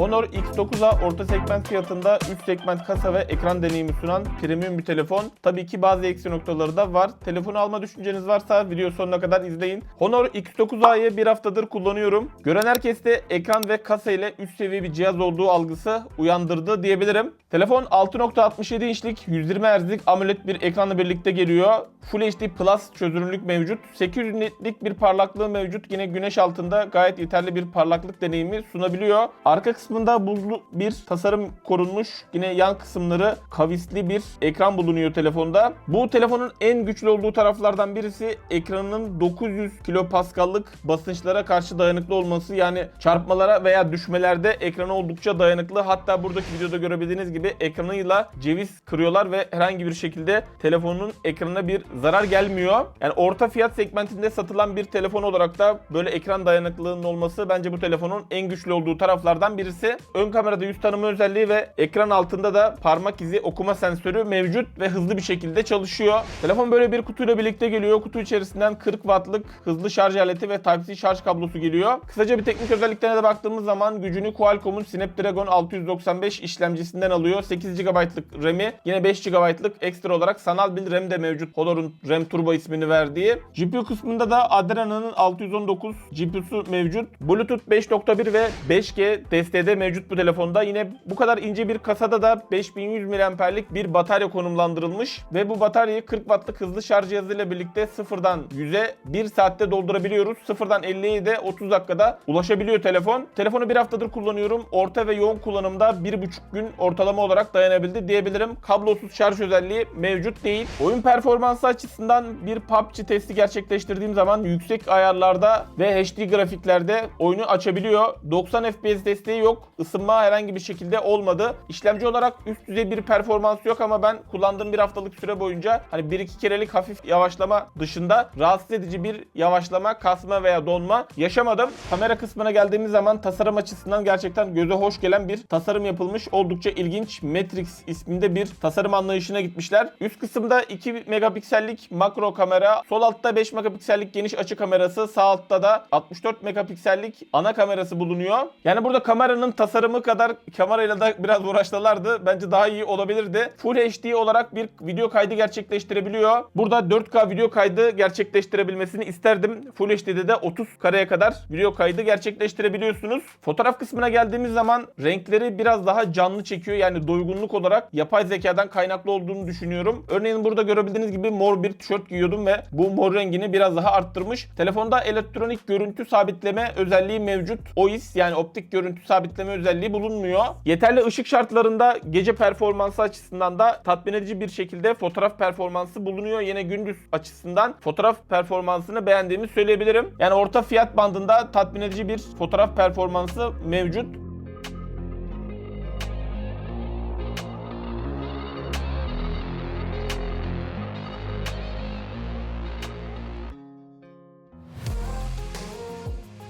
Honor X9A orta segment fiyatında üst segment kasa ve ekran deneyimi sunan premium bir telefon. Tabii ki bazı eksi noktaları da var. Telefonu alma düşünceniz varsa video sonuna kadar izleyin. Honor X9A'yı bir haftadır kullanıyorum. Gören herkeste ekran ve kasa ile üst seviye bir cihaz olduğu algısı uyandırdı diyebilirim. Telefon 6.67 inçlik 120 Hz'lik AMOLED bir ekranla birlikte geliyor. Full HD Plus çözünürlük mevcut. 800 nitlik bir parlaklığı mevcut. Yine güneş altında gayet yeterli bir parlaklık deneyimi sunabiliyor. Arka kısmında buzlu bir tasarım korunmuş. Yine yan kısımları kavisli bir ekran bulunuyor telefonda. Bu telefonun en güçlü olduğu taraflardan birisi ekranının 900 kilopaskallık basınçlara karşı dayanıklı olması. Yani çarpmalara veya düşmelerde ekranı oldukça dayanıklı. Hatta buradaki videoda görebildiğiniz gibi ekranıyla ceviz kırıyorlar ve herhangi bir şekilde telefonun ekranına bir zarar gelmiyor. Yani orta fiyat segmentinde satılan bir telefon olarak da böyle ekran dayanıklılığının olması bence bu telefonun en güçlü olduğu taraflardan birisi. Ön kamerada yüz tanıma özelliği ve ekran altında da parmak izi okuma sensörü mevcut ve hızlı bir şekilde çalışıyor. Telefon böyle bir kutuyla birlikte geliyor. Kutu içerisinden 40 wattlık hızlı şarj aleti ve Type-C şarj kablosu geliyor. Kısaca bir teknik özelliklerine de baktığımız zaman gücünü Qualcomm'un Snapdragon 695 işlemcisinden alıyor. 8 GB'lık RAM'i yine 5 GB'lık ekstra olarak sanal bir RAM de mevcut. Honor'un RAM Turbo ismini verdiği. GPU kısmında da Adrena'nın 619 GPU'su mevcut. Bluetooth 5.1 ve 5G desteği de mevcut bu telefonda. Yine bu kadar ince bir kasada da 5100 mAh'lik bir batarya konumlandırılmış ve bu bataryayı 40 wattlık hızlı şarj cihazıyla birlikte sıfırdan 100'e 1 saatte doldurabiliyoruz. Sıfırdan 50'ye de 30 dakikada ulaşabiliyor telefon. Telefonu bir haftadır kullanıyorum. Orta ve yoğun kullanımda 1,5 gün ortalama olarak dayanabildi diyebilirim. Kablosuz şarj özelliği mevcut değil. Oyun performansı açısından bir PUBG testi gerçekleştirdiğim zaman yüksek ayarlarda ve HD grafiklerde oyunu açabiliyor. 90 FPS desteği yok. Isınma herhangi bir şekilde olmadı. İşlemci olarak üst düzey bir performans yok ama ben kullandığım bir haftalık süre boyunca hani 1-2 kerelik hafif yavaşlama dışında rahatsız edici bir yavaşlama, kasma veya donma yaşamadım. Kamera kısmına geldiğimiz zaman tasarım açısından gerçekten göze hoş gelen bir tasarım yapılmış. Oldukça ilginç Matrix isminde bir tasarım anlayışına gitmişler. Üst kısımda 2 megapiksellik makro kamera, sol altta 5 megapiksellik geniş açı kamerası, sağ altta da 64 megapiksellik ana kamerası bulunuyor. Yani burada kameranın tasarımı kadar kamerayla da biraz uğraştılardı. Bence daha iyi olabilirdi. Full HD olarak bir video kaydı gerçekleştirebiliyor. Burada 4K video kaydı gerçekleştirebilmesini isterdim. Full HD'de de 30 kareye kadar video kaydı gerçekleştirebiliyorsunuz. Fotoğraf kısmına geldiğimiz zaman renkleri biraz daha canlı çekiyor. Yani doygunluk olarak yapay zekadan kaynaklı olduğunu düşünüyorum. Örneğin burada görebildiğiniz gibi mor bir tişört giyiyordum ve bu mor rengini biraz daha arttırmış. Telefonda elektronik görüntü sabitleme özelliği mevcut. OIS yani optik görüntü sabitleme özelliği bulunmuyor. Yeterli ışık şartlarında gece performansı açısından da tatmin edici bir şekilde fotoğraf performansı bulunuyor. Yine gündüz açısından fotoğraf performansını beğendiğimi söyleyebilirim. Yani orta fiyat bandında tatmin edici bir fotoğraf performansı mevcut.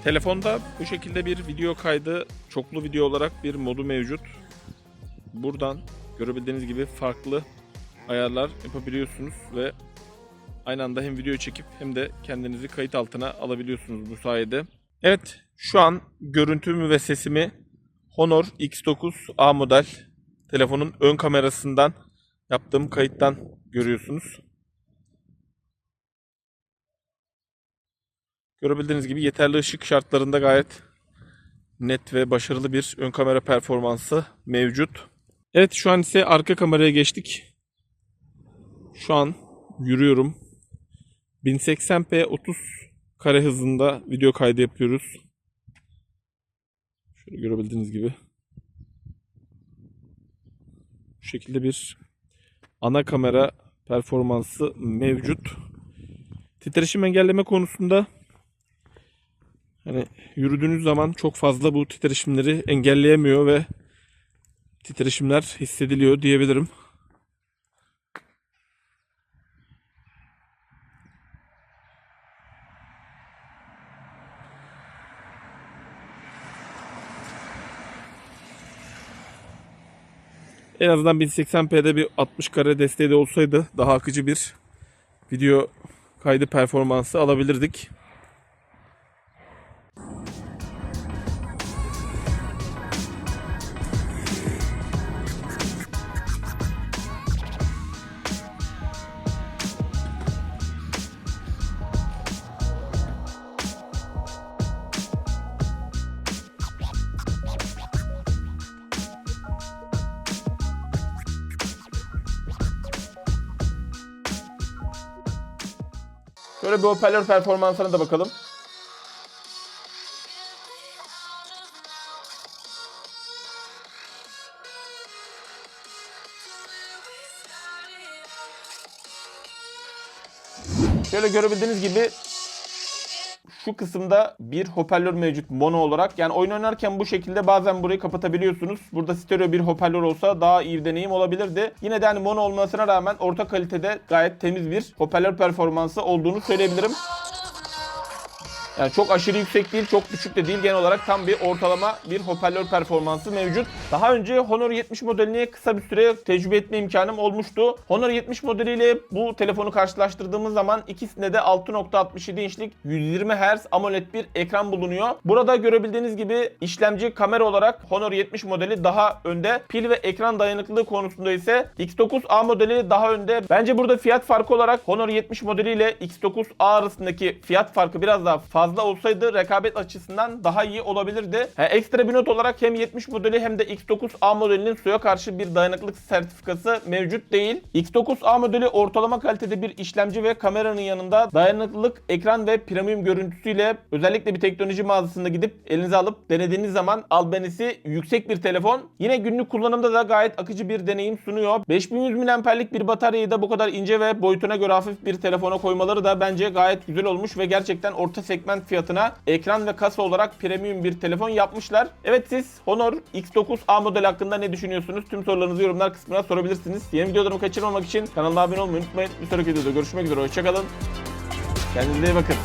Telefonda bu şekilde bir video kaydı, çoklu video olarak bir modu mevcut. Buradan görebildiğiniz gibi farklı ayarlar yapabiliyorsunuz ve aynı anda hem video çekip hem de kendinizi kayıt altına alabiliyorsunuz bu sayede. Evet, şu an görüntümü ve sesimi Honor X9 A model telefonun ön kamerasından yaptığım kayıttan görüyorsunuz. Görebildiğiniz gibi yeterli ışık şartlarında gayet net ve başarılı bir ön kamera performansı mevcut. Evet şu an ise arka kameraya geçtik. Şu an yürüyorum. 1080p 30 kare hızında video kaydı yapıyoruz. Şöyle görebildiğiniz gibi. Bu şekilde bir ana kamera performansı mevcut. Titreşim engelleme konusunda Hani yürüdüğünüz zaman çok fazla bu titreşimleri engelleyemiyor ve titreşimler hissediliyor diyebilirim. En azından 1080p'de bir 60 kare desteği de olsaydı daha akıcı bir video kaydı performansı alabilirdik. Şöyle bir hoparlör performansına da bakalım. Şöyle görebildiğiniz gibi şu kısımda bir hoparlör mevcut mono olarak. Yani oyun oynarken bu şekilde bazen burayı kapatabiliyorsunuz. Burada stereo bir hoparlör olsa daha iyi bir deneyim olabilirdi. Yine de hani mono olmasına rağmen orta kalitede gayet temiz bir hoparlör performansı olduğunu söyleyebilirim. Yani çok aşırı yüksek değil, çok düşük de değil. Genel olarak tam bir ortalama bir hoparlör performansı mevcut. Daha önce Honor 70 modelini kısa bir süre tecrübe etme imkanım olmuştu. Honor 70 modeliyle bu telefonu karşılaştırdığımız zaman ikisinde de 6.67 inçlik 120 Hz AMOLED bir ekran bulunuyor. Burada görebildiğiniz gibi işlemci kamera olarak Honor 70 modeli daha önde. Pil ve ekran dayanıklılığı konusunda ise X9A modeli daha önde. Bence burada fiyat farkı olarak Honor 70 modeliyle X9A arasındaki fiyat farkı biraz daha fazla olsaydı rekabet açısından daha iyi olabilirdi. Ha, ekstra bir not olarak hem 70 modeli hem de X9A modelinin suya karşı bir dayanıklılık sertifikası mevcut değil. X9A modeli ortalama kalitede bir işlemci ve kameranın yanında dayanıklılık, ekran ve premium görüntüsüyle özellikle bir teknoloji mağazasında gidip elinize alıp denediğiniz zaman albenisi yüksek bir telefon. Yine günlük kullanımda da gayet akıcı bir deneyim sunuyor. 5100 mAh'lik bir bataryayı da bu kadar ince ve boyutuna göre hafif bir telefona koymaları da bence gayet güzel olmuş ve gerçekten orta segment fiyatına ekran ve kasa olarak premium bir telefon yapmışlar. Evet siz Honor X9A model hakkında ne düşünüyorsunuz? Tüm sorularınızı yorumlar kısmına sorabilirsiniz. Yeni videolarımı kaçırmamak için kanalıma abone olmayı unutmayın. Bir sonraki videoda görüşmek üzere. Hoşçakalın. Kendinize iyi bakın.